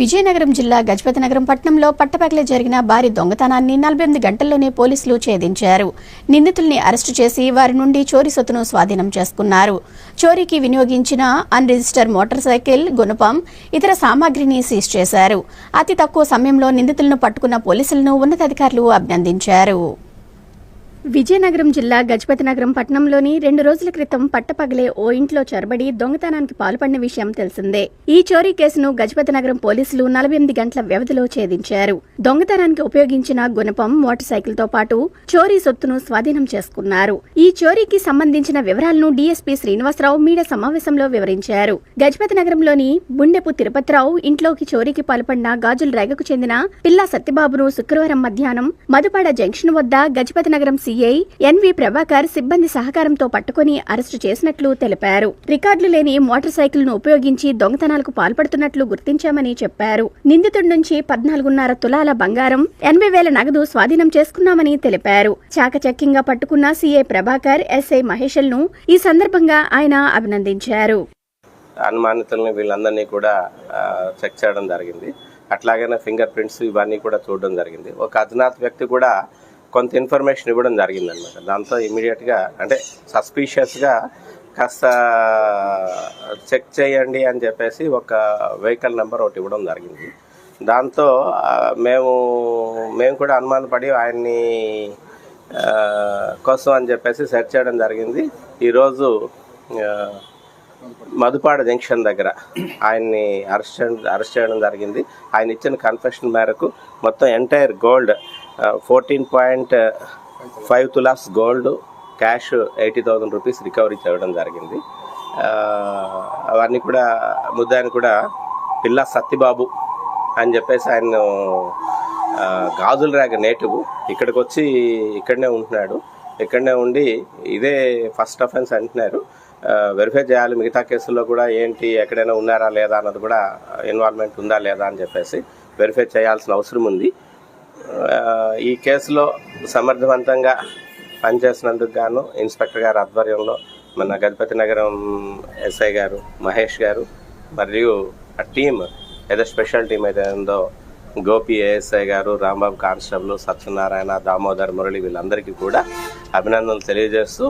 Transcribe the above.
విజయనగరం జిల్లా గజపతి నగరం పట్టణంలో పట్టపగలే జరిగిన భారీ దొంగతనాన్ని నలభై ఎనిమిది గంటల్లోనే పోలీసులు ఛేదించారు. నిందితుల్ని అరెస్టు చేసి వారి నుండి చోరీ సొత్తును స్వాధీనం చేసుకున్నారు. చోరీకి వినియోగించిన అన్రిజిస్టర్ మోటార్ సైకిల్ గుణపం ఇతర సామాగ్రిని సీజ్ చేశారు. అతి తక్కువ సమయంలో నిందితులను పట్టుకున్న పోలీసులను ఉన్నతాధికారులు అభినందించారు. విజయనగరం జిల్లా గజపతి నగరం పట్టణంలోని రెండు రోజుల క్రితం పట్టపగలే ఓ ఇంట్లో చొరబడి దొంగతనానికి పాల్పడిన విషయం తెలిసిందే. ఈ చోరీ కేసును గజపతి నగరం పోలీసులు నలభై ఎనిమిది గంటల వ్యవధిలో ఛేదించారు. దొంగతనానికి ఉపయోగించిన గుణపం మోటార్ సైకిల్తో పాటు చోరీ సొత్తును స్వాధీనం చేసుకున్నారు. ఈ చోరీకి సంబంధించిన వివరాలను డీఎస్పీ శ్రీనివాసరావు మీడియా సమావేశంలో వివరించారు. గజపతి నగరంలోని బుండెపు తిరుపతిరావు ఇంట్లోకి చోరీకి పాల్పడిన గాజుల రేగకు చెందిన పిల్లా సత్యబాబును శుక్రవారం మధ్యాహ్నం మధుపాడ జంక్షన్ వద్ద గజపతి నగరం సీఐ ఎన్వి ప్రభాకర్ సిబ్బంది సహకారంతో పట్టుకుని అరెస్టు చేసినట్లు తెలిపారు. రికార్డులు లేని మోటార్ సైకిల్ను ఉపయోగించి దొంగతనాలకు పాల్పడుతున్నట్లు గుర్తించామని చెప్పారు. నిందితుడి నుంచి పద్నాలుగున్నర తులాల బంగారం ఎనభై వేల నగదు స్వాధీనం చేసుకున్నామని తెలిపారు. చాకచక్యంగా పట్టుకున్న సీఐ ప్రభాకర్ ఎస్ఐ మహేషల్ను ఈ సందర్భంగా ఆయన అభినందించారు. అనుమానితులను వీళ్ళందరినీ కూడా చెక్ చేయడం జరిగింది. అట్లాగనే ఫింగర్ ప్రింట్స్ ఇవన్నీ కూడా చూడడం జరిగింది. ఒక అజ్ఞాత్ వ్యక్తి కూడా కొంత ఇన్ఫర్మేషన్ ఇవ్వడం జరిగింది అనమాట దాంతో ఇమీడియట్గా అంటే సస్పీషియస్గా కాస్త చెక్ చేయండి అని చెప్పేసి ఒక వెహికల్ నెంబర్ ఒకటి ఇవ్వడం జరిగింది. దాంతో మేము మేము కూడా అనుమానపడి ఆయన్ని కోసం అని చెప్పేసి సెర్చ్ చేయడం జరిగింది. ఈరోజు మధుపాడ జంక్షన్ దగ్గర ఆయన్ని అరెస్ట్ చేయడం అరెస్ట్ చేయడం జరిగింది. ఆయన ఇచ్చిన కన్ఫెషన్ మేరకు మొత్తం entire gold fourteen point five tolas gold cash eighty thousand rupees recovery చేయడం జరిగింది. అవన్నీ కూడా ముద్దాయిని కూడా పిల్ల సత్యబాబు అని చెప్పేసి ఆయన గాజుల రేగ నేటివ్ ఇక్కడికి వచ్చి ఇక్కడనే ఉంటున్నాడు. ఇక్కడనే ఉండి ఇదే ఫస్ట్ అఫెన్స్ అంటున్నారు. వెరిఫై చేయాలి. మిగతా కేసుల్లో కూడా ఏంటి ఎక్కడైనా ఉన్నారా లేదా అన్నది కూడా ఇన్వాల్వ్మెంట్ ఉందా లేదా అని చెప్పేసి వెరిఫై చేయాల్సిన అవసరం ఉంది. ఈ కేసులో సమర్థవంతంగా పనిచేసినందుకు గాను ఇన్స్పెక్టర్ గారి ఆధ్వర్యంలో మన గజపతి నగరం ఎస్ఐ గారు మహేష్ గారు మరియు ఆ టీం ఏదో స్పెషల్ టీం అయితే ఉందో గోపి ఏఎస్ఐ గారు రాంబాబు కానిస్టేబుల్ సత్యనారాయణ దామోదర్ మురళి వీళ్ళందరికీ కూడా అభినందనలు తెలియజేస్తూ